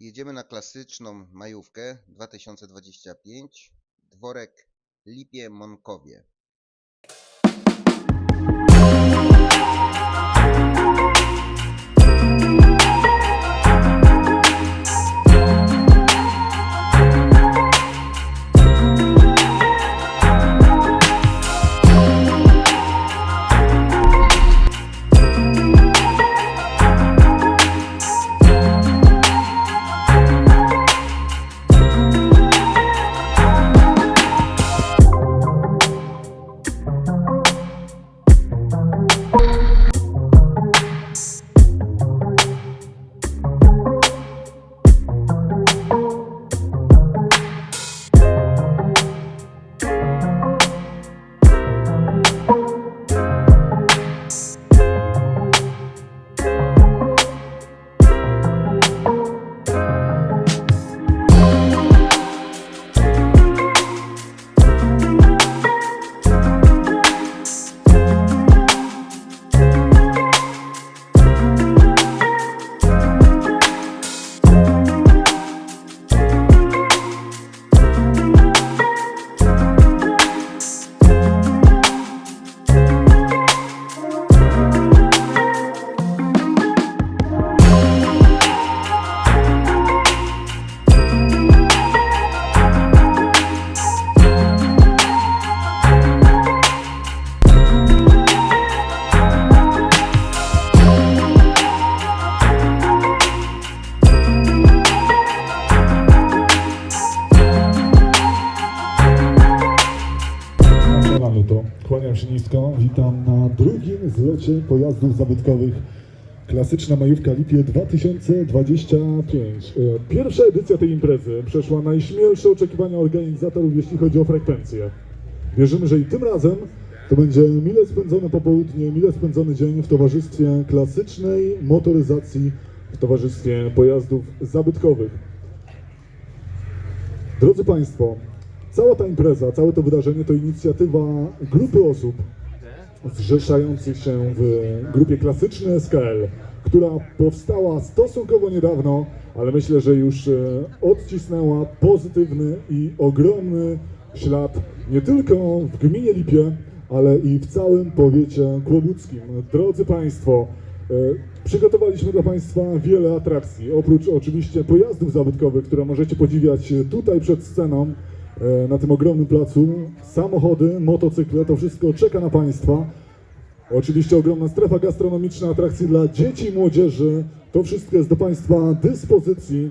Jedziemy na klasyczną majówkę 2025. Dworek Lipie Witam na drugim zlocie pojazdów zabytkowych. Klasyczna majówka Lipie 2025. E, Pierwsza edycja tej imprezy przeszła najśmielsze oczekiwania organizatorów, jeśli chodzi o frekwencję. Wierzymy, że i tym razem to będzie mile spędzone popołudnie, mile spędzony dzień w towarzystwie klasycznej motoryzacji, w towarzystwie pojazdów zabytkowych. Drodzy Państwo, cała ta impreza, całe to wydarzenie to inicjatywa grupy osób zrzeszających się w grupie klasycznej SKL, która powstała stosunkowo niedawno, ale myślę, że już e, odcisnęła pozytywny i ogromny ślad nie tylko w gminie Lipie, ale i w całym powiecie kłobuckim. Drodzy Państwo, e, przygotowaliśmy dla Państwa wiele atrakcji. Oprócz oczywiście pojazdów zabytkowych, które możecie podziwiać tutaj przed sceną, na tym ogromnym placu, samochody, motocykle, to wszystko czeka na Państwa. Oczywiście ogromna strefa gastronomiczna, atrakcje dla dzieci i młodzieży. To wszystko jest do Państwa dyspozycji.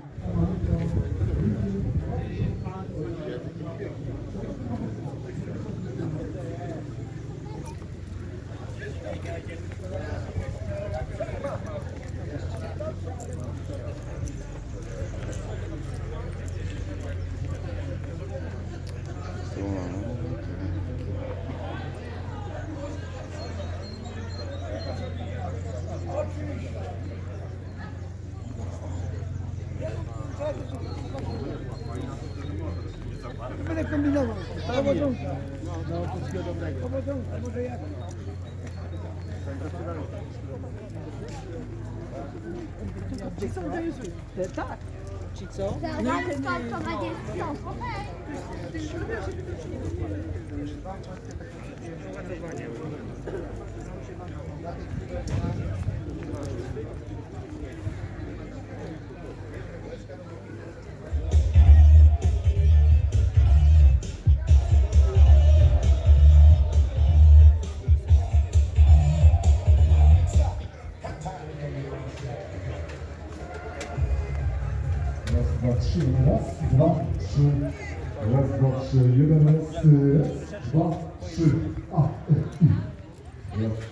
Będę kombinował. Powodzonka. Powodzonka, może jak. Ci jest... Tak. Ci co? Zaraz spałkować są. Raz,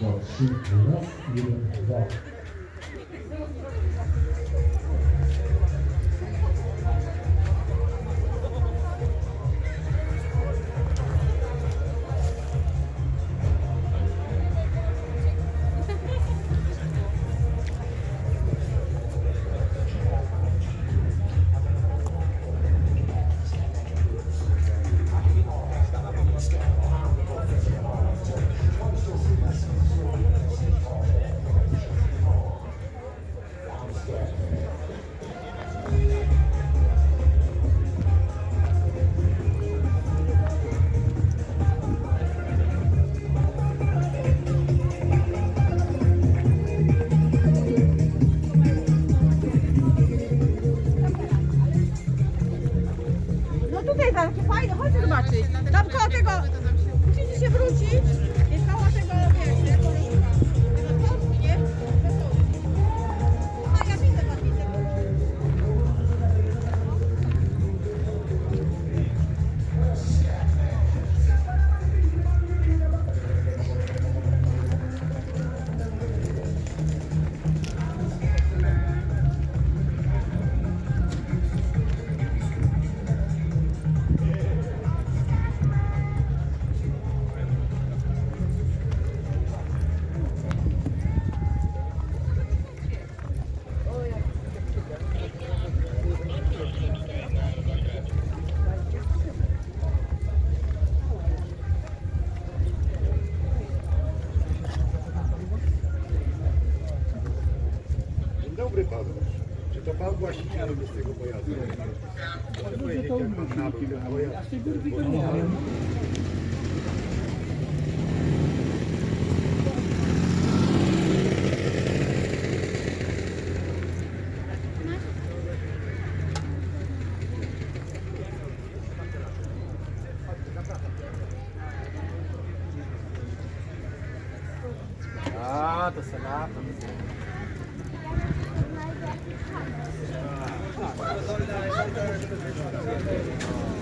Não, 5, 1, 1, 2. tutaj takie fajne, chodź zobaczyć. Tam koło tego, musicie się wrócić, jest koło tego, wiesz, by pan? Czy to pan właścicielem jest tego pojazdu? Proszę powiedzieć, jak pan nabył ten pojazd? あっそれではありがとうございま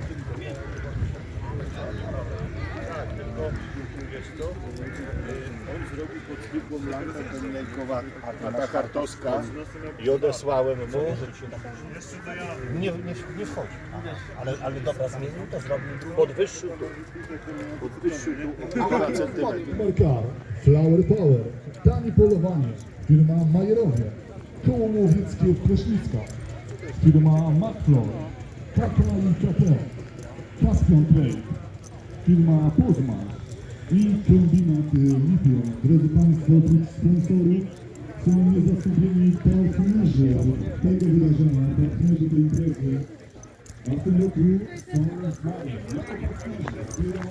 す。Nie wiem. A, to senator. On zrobił lampę ten a ta kartowska i odesłałem mu. Nie, nie, nie wchodzi. Ale, ale dobra, zmienił to, zrobił podwyższył tu. Podwyższył tu o Flower Power, Tani Polowanie, firma Majerowie, Koło Łowieckie w firma McFlow, Kaka i KT, Caspian Trade, firma Pozman i kombinat Lithium. Drodzy Państwo, oprócz sponsorów są niezastąpieni partnerzy tego wydarzenia, partnerzy tej imprezy. A w tym roku są z nami jako partnerzy firma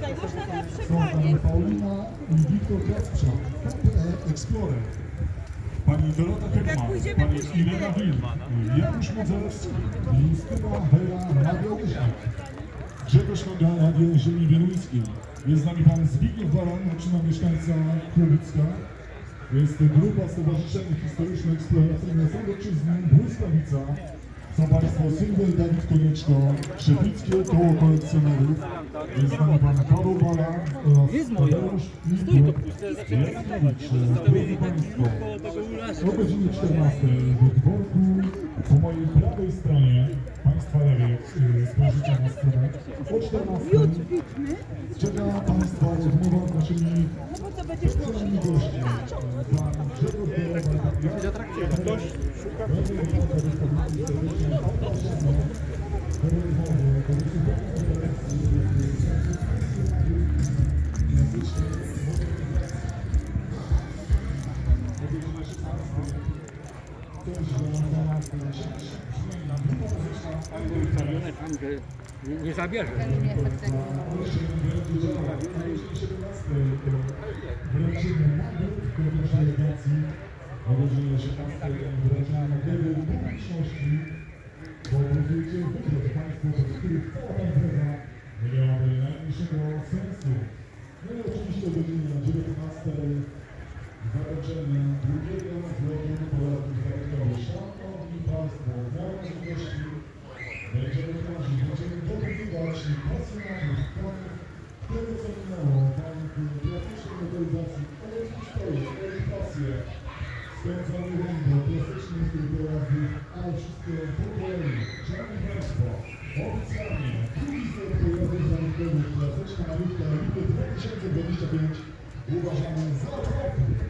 Lithium. Są pani Paulina i Wiktor Kasprzak, KPE Explorer. Pani Dorota Hetman, pani Irena Wil, Janusz Modzelewski, Justyna Hera Radio Łyżnik, Grzegorz Noga Radio Ziemi Wieluńskiej. Jest z nami pan Zbigniew Baran, oczyma mieszkańca Królewska. Jest grupa Stowarzyszenie Historyczno-Eksploracyjne Sądowczyzny Błyskawica. Są Państwo Syngel Dawid Konieczko, Szepickie Koło Kolekcjonerów. Jest nami Pan Paweł Igor Jackiewicz. Drodzy Państwo, o godzinie 14 w dworku po mojej prawej stronie, Państwa lewej, y, spojrzycie na stronę, o 14 czeka Państwa rozmowa z naszymi specjalnymi gośćmi. Pan Grzegorz Dorowa, Ktoś szuka? Nie, nie zabierze. Wręczymy nagród w kolejnej delegacji o godzinie 18 wręczenia nagrody publiczności, bo Państwo, których cała ta impreza nie miałaby najmniejszego sensu. No i oczywiście o godzinie 19 zakończenie drugiego zlotu pojazdu zabytkowych. Szanowni Państwo, dla możliwości będziemy tworzyć, będziemy dobudować pasjonatów, fanów tego co minęło, fanów klasycznej motoryzacji, oraz historii, oraz pasję, spędzamy ręką klasycznych tych pojazdów, ale wszystkie po kolei. Szanowni Państwo, oficjalnie drugi zlot pojazdów zabytkowych klasyczna malówka Lipy 2025 uważamy za roku.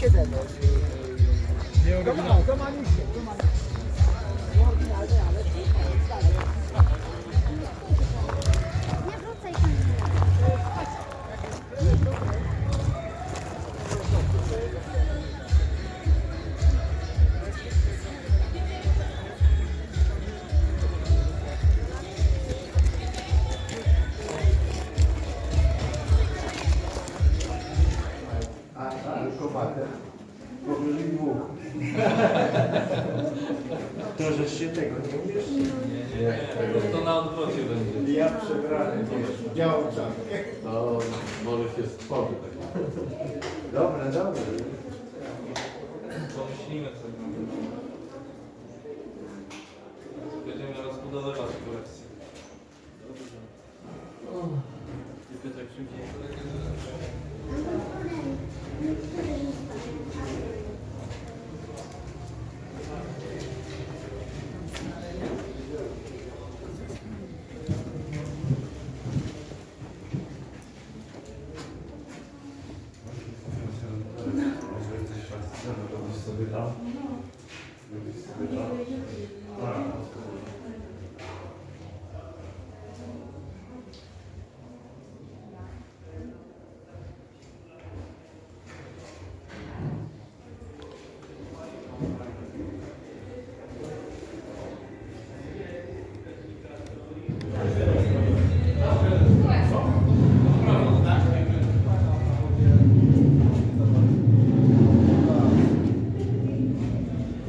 现在呢 này mà. To, że się tego nie umiesz? To na odwrocie będzie. Ja przebrany, wiesz, białą czapkę. To może się stworzy tak. Dobre, dobre. Pomyślimy sobie.